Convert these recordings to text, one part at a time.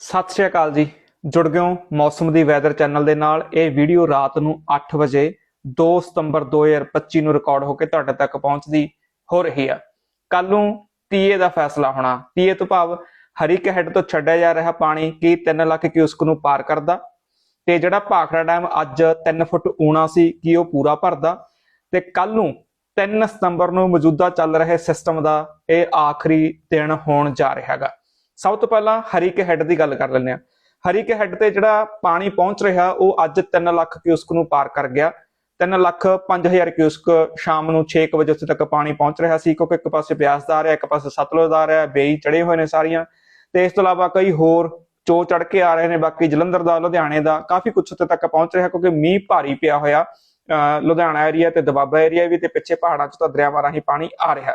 ਸਤਿ ਸ਼੍ਰੀ ਅਕਾਲ ਜੀ। ਜੁੜ ਗਏ ਹੋ ਮੌਸਮ ਦੀ ਵੈਦਰ ਚੈਨਲ ਦੇ ਨਾਲ। ਇਹ ਵੀਡੀਓ ਰਾਤ ਨੂੰ 8 ਵਜੇ 2 ਸਤੰਬਰ 2025 ਨੂੰ ਰਿਕਾਰਡ ਹੋ ਕੇ ਤੁਹਾਡੇ ਤੱਕ ਪਹੁੰਚਦੀ ਹੋ ਰਹੀ ਆ। ਕੱਲ ਨੂੰ ਤੀਏ ਦਾ ਫੈਸਲਾ ਹੋਣਾ। ਤੀਏ ਤੋਂ ਭਾਵ ਹਰੀਕੇ ਹੈੱਡ ਤੋਂ ਛੱਡਿਆ ਜਾ ਰਿਹਾ ਪਾਣੀ ਕੀ 3 ਲੱਖ ਕਿਊਸਕ ਨੂੰ ਪਾਰ ਕਰਦਾ? ਤੇ ਜਿਹੜਾ ਭਾਖੜਾ ਡੈਮ ਅੱਜ 3 ਫੁੱਟ ਊਣਾ ਸੀ, ਕੀ ਉਹ ਪੂਰਾ ਭਰਦਾ? ਤੇ ਕੱਲ ਨੂੰ 3 ਸਤੰਬਰ ਨੂੰ ਮੌਜੂਦਾ ਚੱਲ ਰਹੇ ਸਿਸਟਮ ਦਾ ਇਹ ਆਖਰੀ ਦਿਨ ਹੋਣ ਜਾ ਰਿਹਾ ਹੈਗਾ। ਸਭ ਤੋਂ ਪਹਿਲਾਂ ਹਰੀਕੇ ਹੈੱਡ ਦੀ ਗੱਲ ਕਰ ਲੈਂਦੇ ਆ ਹਰੀਕੇ ਹੈੱਡ ਤੇ ਜਿਹੜਾ ਪਾਣੀ ਪਹੁੰਚ ਰਿਹਾ, ਉਹ ਅੱਜ 3 ਲੱਖ ਕਿਊਸਕ ਨੂੰ ਪਾਰ ਕਰ ਗਿਆ। 3 ਲੱਖ 5000 ਕਿਊਸਕ ਸ਼ਾਮ ਨੂੰ 6 ਵਜੇ ਉੱਥੇ ਤੱਕ ਪਾਣੀ ਪਹੁੰਚ ਰਿਹਾ ਸੀ, ਕਿਉਂਕਿ ਇੱਕ ਪਾਸੇ ਬਿਆਸ ਦਾ ਆ ਰਿਹਾ, ਇੱਕ ਪਾਸੇ ਸਤਲੁਜ ਦਾ ਆ ਰਿਹਾ, ਬੇਈ ਚੜੇ ਹੋਏ ਨੇ ਸਾਰੀਆਂ। ਤੇ ਇਸ ਤੋਂ ਇਲਾਵਾ ਕਈ ਹੋਰ ਚੋ ਚੜ ਕੇ ਆ ਰਹੇ ਨੇ, ਬਾਕੀ ਜਲੰਧਰ ਦਾ, ਲੁਧਿਆਣੇ ਦਾ, ਕਾਫੀ ਕੁਝ ਉੱਥੇ ਤੱਕ ਪਹੁੰਚ ਰਿਹਾ, ਕਿਉਂਕਿ ਮੀਂਹ ਭਾਰੀ ਪਿਆ ਹੋਇਆ। ਅਹ ਲੁਧਿਆਣਾ ਏਰੀਆ ਤੇ ਦਬਾਬਾ ਏਰੀਆ ਵੀ ਤੇ ਪਿੱਛੇ ਪਹਾੜਾਂ 'ਚ ਤਾਂ ਦਰਿਆਵਾਂ ਰਾਹੀਂ ਪਾਣੀ ਆ ਰਿਹਾ।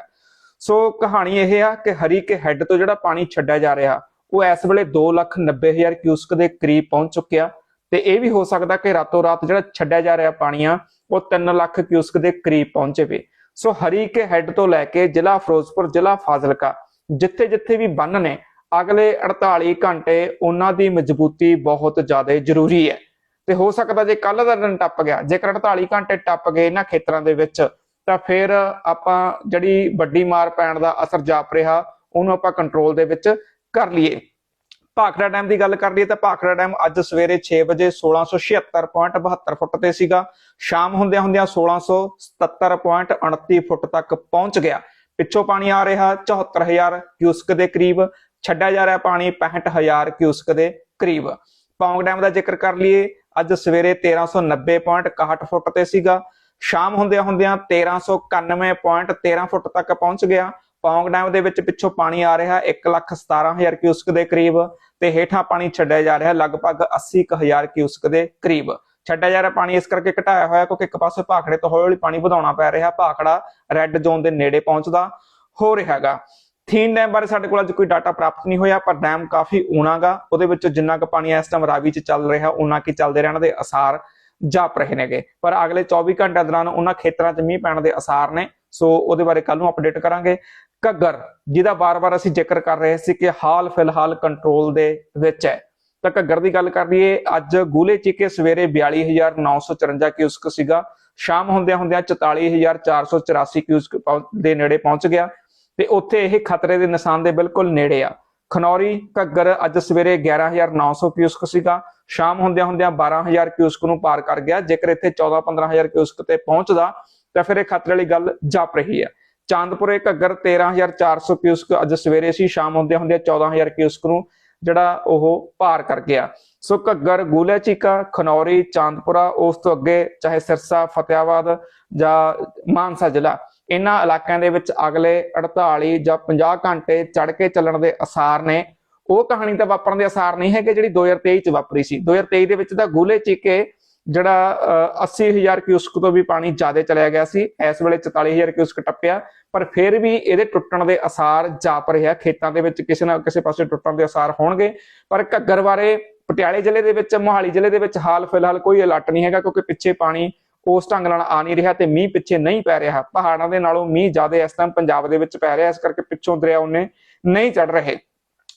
ਸੋ ਕਹਾਣੀ ਇਹ ਆ ਕਿ ਹਰੀ ਕੇ ਹੈੱਡ ਤੋਂ ਜਿਹੜਾ ਪਾਣੀ ਛੱਡਿਆ ਜਾ ਰਿਹਾ, ਉਹ ਇਸ ਵੇਲੇ 290000 ਕਿਊਸਕ ਦੇ ਕਰੀਬ ਪਹੁੰਚ ਚੁੱਕਿਆ ਤੇ ਇਹ ਵੀ ਹੋ ਸਕਦਾ ਕਿ ਰਾਤੋਂ ਰਾਤ ਜਿਹੜਾ ਛੱਡਿਆ ਜਾ ਰਿਹਾ ਪਾਣੀ ਆ ਉਹ 3 ਲੱਖ ਕਿਊਸਕ ਦੇ ਕਰੀਬ ਪਹੁੰਚੇ ਵੇ। ਸੋ ਹਰੀਕੇ ਹੈੱਡ ਤੋਂ ਲੈ ਕੇ ਜ਼ਿਲ੍ਹਾ ਫਿਰੋਜ਼ਪੁਰ, ਜ਼ਿਲ੍ਹਾ ਫਾਜ਼ਿਲਕਾ ਜਿੱਥੇ ਜਿੱਥੇ ਵੀ ਬੰਨ ਨੇ, ਅਗਲੇ 48 ਘੰਟੇ ਉਹਨਾਂ ਦੀ ਮਜ਼ਬੂਤੀ ਬਹੁਤ ਜ਼ਿਆਦਾ ਜ਼ਰੂਰੀ ਹੈ। ਤੇ ਹੋ ਸਕਦਾ ਜੇ ਕੱਲ ਦਾ ਦਿਨ ਟੱਪ ਗਿਆ, ਜੇਕਰ 48 ਘੰਟੇ ਟੱਪ ਗਏ ਇਹਨਾਂ ਖੇਤਰਾਂ ਦੇ ਵਿੱਚ ਤਾਂ ਫਿਰ ਆਪਾਂ ਜਿਹੜੀ ਵੱਡੀ ਮਾਰ ਪੈਣ ਦਾ ਅਸਰ ਜਾਪ ਰਿਹਾ, ਉਹਨੂੰ ਆਪਾਂ ਕੰਟਰੋਲ ਦੇ ਵਿੱਚ ਕਰ ਲਈਏ। ਭਾਖੜਾ ਡੈਮ ਦੀ ਗੱਲ ਕਰ ਲਈਏ ਤਾਂ ਭਾਖੜਾ ਡੈਮ ਅੱਜ ਸਵੇਰੇ 6 ਵਜੇ 1676.72 ਫੁੱਟ ਤੇ ਸੀਗਾ। ਸ਼ਾਮ ਹੁੰਦਿਆਂ ਹੁੰਦਿਆਂ 1677.29 ਫੁੱਟ ਤੱਕ ਪਹੁੰਚ ਗਿਆ। ਪਿੱਛੋਂ ਪਾਣੀ ਆ ਰਿਹਾ 74000 ਕਿਊਸਕ ਦੇ ਕਰੀਬ, ਛੱਡਿਆ ਜਾ ਰਿਹਾ ਪਾਣੀ 65000 ਕਿਊਸਕ ਦੇ ਕਰੀਬ। ਪੌਂਗ ਡੈਮ ਦਾ ਜ਼ਿਕਰ ਕਰ ਲਈਏ, ਅੱਜ ਸਵੇਰੇ 1390.61 ਫੁੱਟ ਤੇ ਸੀਗਾ। ਸ਼ਾਮ ਹੁੰਦਿਆਂ ਹੁੰਦਿਆਂ 1391.13 ਫੁੱਟ ਤੱਕ ਪਹੁੰਚ ਗਿਆ। ਪੌਂਗ ਡੈਮ ਦੇ ਵਿੱਚ ਪਿੱਛੋਂ ਪਾਣੀ ਆ ਰਿਹਾ 117000 ਕਿਊਸਕ ਦੇ ਕਰੀਬ ਤੇ ਹੇਠਾਂ ਪਾਣੀ ਛੱਡਿਆ ਜਾ ਰਿਹਾ ਲਗਭਗ 80000 ਕਿਊਸਕ ਦੇ ਕਰੀਬ ਛੱਡਿਆ ਜਾ ਰਿਹਾ। ਪਾਣੀ ਇਸ ਕਰਕੇ ਘਟਾਇਆ ਹੋਇਆ ਕਿਉਂਕਿ ਇੱਕ ਪਾਸੇ ਭਾਖੜੇ ਤੋਂ ਹੌਲੀ ਹੌਲੀ ਪਾਣੀ ਵਧਾਉਣਾ ਪੈ ਰਿਹਾ। ਭਾਖੜਾ ਰੈੱਡ ਜ਼ੋਨ ਦੇ ਨੇੜੇ ਪਹੁੰਚਦਾ ਹੋ ਰਿਹਾ ਹੈਗਾ। ਥੀਨ ਡੈਮ ਬਾਰੇ ਸਾਡੇ ਕੋਲ ਅੱਜ ਕੋਈ ਡਾਟਾ ਪ੍ਰਾਪਤ ਨਹੀਂ ਹੋਇਆ, ਪਰ ਡੈਮ ਕਾਫੀ ਊਣਾਗਾ ਉਹਦੇ ਵਿੱਚੋਂ ਜਿੰਨਾ ਕੁ ਪਾਣੀ ਇਸ ਟਾਈਮ ਰਾਵੀ 'ਚ ਚੱਲ ਰਿਹਾ ਉਹਨਾਂ ਕੀ ਚੱਲਦੇ ਰਹਿਣ ਦੇ ਅਸਾਰ ਜਾਪ ਰਹੇ ਨੇਗੇ। ਪਰ ਅਗਲੇ 24 ਘੰਟਿਆਂ ਦੌਰਾਨ ਉਹਨਾਂ ਖੇਤਰਾਂ 'ਚ ਮੀਂਹ ਪੈਣ ਦੇ ਅਸਾਰ ਨੇ। ਸੋ ਉਹਦੇ ਬਾਰੇ ਕੱਲ ਨੂੰ ਅਪਡੇਟ ਕਰਾਂਗੇ। ਘੱਗਰ, ਜਿਹਦਾ ਬਾਰ-ਬਾਰ ਅਸੀਂ ਜ਼ਿਕਰ ਕਰ ਰਹੇ ਸੀ ਕਿ ਹਾਲ ਫਿਲਹਾਲ ਕੰਟਰੋਲ ਦੇ ਵਿੱਚ ਹੈ। ਤਾਂ ਘੱਗਰ ਦੀ ਗੱਲ ਕਰ ਲਈਏ, ਅੱਜ ਗੂਲੇ ਚੀਕੇ ਸਵੇਰੇ 42954 ਕਿਊਸਕ ਸੀਗਾ। ਸ਼ਾਮ ਹੁੰਦਿਆਂ ਹੁੰਦਿਆਂ 44484 ਕਿਊਸਕ ਦੇ ਨੇੜੇ ਪਹੁੰਚ ਗਿਆ। ਤੇ ਉੱਥੇ ਇਹ ਖਤਰੇ ਦੇ ਨਿਸ਼ਾਨ ਦੇ ਬਿਲਕੁਲ ਨੇੜੇ ਆ। ਖਨੌਰੀ ਘੱਗਰ ਅੱਜ ਸਵੇਰੇ 11900 ਕਿਊਸਕ ਸੀਗਾ। ਸ਼ਾਮ ਹੁੰਦਿਆਂ ਹੁੰਦਿਆਂ 12000 ਕਿਊਸਕ ਨੂੰ ਪਾਰ ਕਰ ਗਿਆ। ਜੇਕਰ ਇੱਥੇ 14-15000 ਕਿਊਸਕ ਤੇ ਪਹੁੰਚਦਾ, ਤਾਂ ਫਿਰ ਇਹ ਖਤਰੇ ਵਾਲੀ ਗੱਲ ਜਾਪ ਰਹੀ ਹੈ। ਚਾਂਦਪੁਰੇ ਘੱਗਰ 13400 ਕਿਊਸਕ ਅੱਜ ਸਵੇਰੇ ਸੀ, ਸ਼ਾਮ ਹੁੰਦਿਆਂ ਹੁੰਦਿਆਂ 14000 ਕਿਊਸਕ ਨੂੰ ਜਿਹੜਾ ਉਹ ਪਾਰ ਕਰ ਗਿਆ। ਸੋ ਘੱਗਰ ਗੂਲੇ ਚੀਕਾ ਖਨੌਰੀ, ਚਾਂਦਪੁਰਾ, ਉਸ ਤੋਂ ਅੱਗੇ ਚਾਹੇ ਸਿਰਸਾ, ਫਤਿਆਬਾਦ ਜਾਂ ਮਾਨਸਾ ਜ਼ਿਲ੍ਹਾ, ਇਹਨਾਂ ਇਲਾਕਿਆਂ ਦੇ ਵਿੱਚ ਅਗਲੇ 48 ਜਾਂ 50 ਘੰਟੇ ਚੜ ਕੇ ਚੱਲਣ ਦੇ ਅਸਾਰ ਨੇ। ਉਹ ਕਹਾਣੀ ਤਾਂ ਵਾਪਰਨ ਦੇ ਅਸਾਰ ਨਹੀਂ ਹੈਗੇ ਜਿਹੜੀ 2023 ਚ ਵਾਪਰੀ ਸੀ। 2023 ਦੇ ਵਿੱਚ ਤਾਂ ਗੋਲੇ ਚੀਕੇ ਜਿਹੜਾ ਅਹ, 80000 ਕਿਊਸਕ ਤੋਂ ਵੀ ਪਾਣੀ ਜ਼ਿਆਦਾ ਚਲਿਆ ਗਿਆ ਸੀ। ਇਸ ਵੇਲੇ 44000 ਕਿਊਸਕ ਟੱਪਿਆ ਪਰ ਫਿਰ ਵੀ ਇਹਦੇ ਟੁੱਟਣ ਦੇ ਅਸਾਰ ਜਾਪ ਰਿਹਾ ਖੇਤਾਂ ਦੇ ਵਿੱਚ ਕਿਸੇ ਨਾ ਕਿਸੇ ਪਾਸੇ ਟੁੱਟਣ ਦੇ ਅਸਾਰ ਹੋਣਗੇ। ਪਰ ਘੱਗਰ ਬਾਰੇ ਪਟਿਆਲੇ ਜ਼ਿਲ੍ਹੇ ਦੇ ਵਿੱਚ ਮੋਹਾਲੀ ਜ਼ਿਲ੍ਹੇ ਦੇ ਵਿੱਚ ਹਾਲ ਫਿਲਹਾਲ ਕੋਈ ਅਲਰਟ ਨਹੀਂ ਹੈਗਾ ਕਿਉਂਕਿ ਪਿੱਛੇ ਪਾਣੀ ਉਸ ਢੰਗ ਨਾਲ ਆ ਨਹੀਂ ਰਿਹਾ ਤੇ ਮੀਂਹ ਪਿੱਛੇ ਨਹੀਂ ਪੈ ਰਿਹਾ। ਪਹਾੜਾਂ ਦੇ ਨਾਲੋਂ ਮੀਂਹ ਜ਼ਿਆਦਾ ਇਸ ਟਾਈਮ ਪੰਜਾਬ ਦੇ ਵਿੱਚ ਪੈ ਰਿਹਾ ਇਸ ਕਰਕੇ ਪਿੱਛੋਂ ਦਰਿਆ ਉਹਨੇ ਨਹੀਂ ਚੜ ਰਹੇ।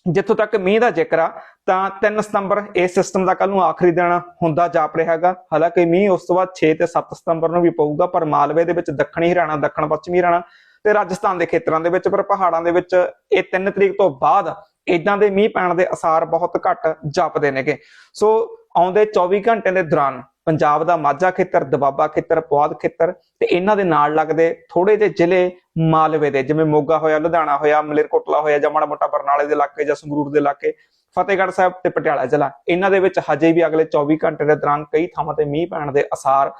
ਜਿੱਥੋਂ ਤੱਕ ਮੀਂਹ ਦਾ ਜ਼ਿਕਰ ਆ, ਤਾਂ 3 ਸਤੰਬਰ ਇਸ ਸਿਸਟਮ ਦਾ ਕੱਲ ਨੂੰ ਆਖਰੀ ਦਿਨ ਹੁੰਦਾ ਜਾਪ ਰਿਹਾ ਹੈਗਾ। ਹਾਲਾਂਕਿ ਮੀਂਹ ਉਸ ਤੋਂ ਬਾਅਦ 6 ਤੇ 7 ਸਤੰਬਰ ਨੂੰ ਵੀ ਪਊਗਾ, ਪਰ ਮਾਲਵੇ ਦੇ ਵਿੱਚ ਦੱਖਣੀ ਹਰਿਆਣਾ, ਦੱਖਣ ਪੱਛਮੀ ਹਰਿਆਣਾ ਤੇ ਰਾਜਸਥਾਨ ਦੇ ਖੇਤਰਾਂ ਦੇ ਵਿੱਚ, ਪਰ ਪਹਾੜਾਂ ਦੇ ਵਿੱਚ ਇਹ 3 ਤਰੀਕ ਤੋਂ ਬਾਅਦ ਇਦਾਂ ਦੇ ਮੀਂਹ ਪੈਣ ਦੇ ਅਸਾਰ ਬਹੁਤ ਘੱਟ ਜਾਪਦੇ ਨੇਗੇ। ਸੋ ਆਉਂਦੇ 24 ਘੰਟੇ ਦੇ ਦੌਰਾਨ ਪੰਜਾਬ ਦਾ ਮਾਝਾ ਖੇਤਰ, ਦਬਾਬਾ ਖੇਤਰ, ਪੁਆਧ ਖੇਤਰ ਤੇ ਇਹਨਾਂ ਦੇ ਨਾਲ ਲੱਗਦੇ ਥੋੜੇ ਜਿਹੇ ਜ਼ਿਲ੍ਹੇ ਮਾਲਵੇ ਦੇ, ਜਿਵੇਂ ਮੋਗਾ ਹੋਇਆ, ਲੁਧਿਆਣਾ ਹੋਇਆ, ਮਲੇਰਕੋਟਲਾ ਹੋਇਆ ਜਾਂ ਮਾੜਾ ਮੋਟਾ ਬਰਨਾਲੇ ਦੇ ਇਲਾਕੇ ਜਾਂ ਸੰਗਰੂਰ ਦੇ ਇਲਾਕੇ, ਫਤਿਹਗੜ੍ਹ ਸਾਹਿਬ ਤੇ ਪਟਿਆਲਾ ਜ਼ਿਲ੍ਹਾ। ਇਹਨਾਂ ਦੇ ਵਿੱਚ ਹਜੇ ਵੀ ਅਗਲੇ 24 ਘੰਟੇ ਦੇ ਦੌਰਾਨ ਕਈ ਥਾਵਾਂ ਤੇ ਮੀਂਹ ਪੈਣ ਦੇ ਅਸਾਰ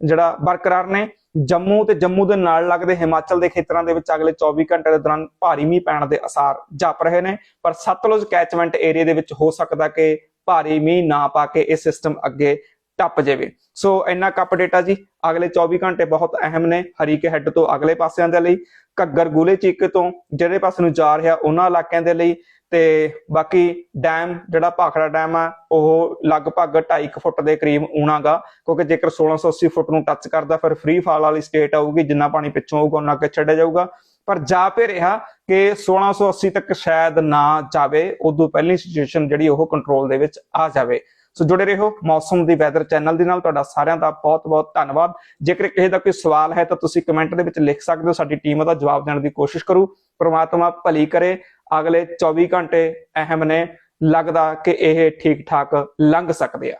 ਜਿਹੜਾ ਬਰਕਰਾਰ ਨੇ। ਜੰਮੂ ਤੇ ਜੰਮੂ ਦੇ ਨਾਲ ਲੱਗਦੇ ਹਿਮਾਚਲ ਦੇ ਖੇਤਰਾਂ ਦੇ ਵਿੱਚ ਅਗਲੇ 24 ਘੰਟੇ ਦੇ ਦੌਰਾਨ ਭਾਰੀ ਮੀਂਹ ਪੈਣ ਦੇ ਅਸਾਰ ਜਾਪ ਰਹੇ ਨੇ। ਪਰ ਸਤਲੁਜ ਕੈਚਮੈਂਟ ਏਰੀਆ ਦੇ ਵਿੱਚ ਹੋ ਸਕਦਾ ਕਿ ਭਾਰੀ ਮੀਂਹ ਨਾ ਪਾ ਕੇ ਇਹ ਸਿਸਟਮ ਅੱਗੇ ਟੱਪ ਜਾਵੇ। ਸੋ ਇੰਨਾ ਕੱਪ ਡੇਟਾ ਜੀ, ਅਗਲੇ 24 ਘੰਟੇ ਬਹੁਤ ਅਹਿਮ ਨੇ ਹਰੀਕੇ ਹੈੱਡ ਤੋਂ ਅਗਲੇ ਪਾਸਿਆਂ ਦੇ ਲਈ। ਘੱਗਰ ਗੂਲੇ ਚੀਕੇ ਤੋਂ ਜਿਹੜੇ ਪਾਸੇ ਨੂੰ ਜਾ ਰਿਹਾ ਉਹਨਾਂ ਇਲਾਕਿਆਂ ਦੇ ਲਈ। ਤੇ ਬਾਕੀ ਡੈਮ, ਜਿਹੜਾ ਭਾਖੜਾ ਡੈਮ ਆ, ਉਹ ਲਗਭਗ 2.5 ਫੁੱਟ ਦੇ ਕਰੀਬ ਊਣਾਗਾ ਕਿਉਂਕਿ ਜੇਕਰ 1680 ਫੁੱਟ ਨੂੰ ਟੱਚ ਕਰਦਾ, ਫਿਰ ਫ੍ਰੀ ਫਾਲ ਵਾਲੀ ਸਟੇਟ ਆਊਗੀ, ਜਿੰਨਾ ਪਾਣੀ ਪਿੱਛੋਂ ਆਊਗਾ ਉਹਨਾਂ ਅੱਗੇ ਛੱਡਿਆ ਜਾਊਗਾ। ਪਰ ਜਾ ਪੇ ਰਿਹਾ ਕਿ 1680 ਤੱਕ ਸ਼ਾਇਦ ਨਾ ਜਾਵੇ, ਉਦੋਂ ਪਹਿਲੀ ਸਿਚੁਏਸ਼ਨ ਜਿਹੜੀ ਉਹ ਕੰਟਰੋਲ ਦੇ ਵਿੱਚ ਆ ਜਾਵੇ। ਸੋ ਜੁੜੇ ਰਹੋ ਮੌਸਮ ਦੀ ਵੈਦਰ ਚੈਨਲ ਦੇ ਨਾਲ। ਤੁਹਾਡਾ ਸਾਰਿਆਂ ਦਾ ਬਹੁਤ-ਬਹੁਤ ਧੰਨਵਾਦ। ਜੇਕਰ ਕਿਸੇ ਦਾ ਕੋਈ ਸਵਾਲ ਹੈ ਤਾਂ ਤੁਸੀਂ ਕਮੈਂਟ ਦੇ ਵਿੱਚ ਲਿਖ ਸਕਦੇ ਹੋ। ਸਾਡੀ ਟੀਮ ਉਹਦਾ ਜਵਾਬ ਦੇਣ ਦੀ ਕੋਸ਼ਿਸ਼ ਕਰੂ। ਪ੍ਰਮਾਤਮਾ ਭਲੀ ਕਰੇ। ਅਗਲੇ 24 ਘੰਟੇ ਅਹਿਮ ਨੇ। ਲੱਗਦਾ ਕਿ ਇਹ ਠੀਕ ਠਾਕ ਲੰਘ ਸਕਦੇ ਆ।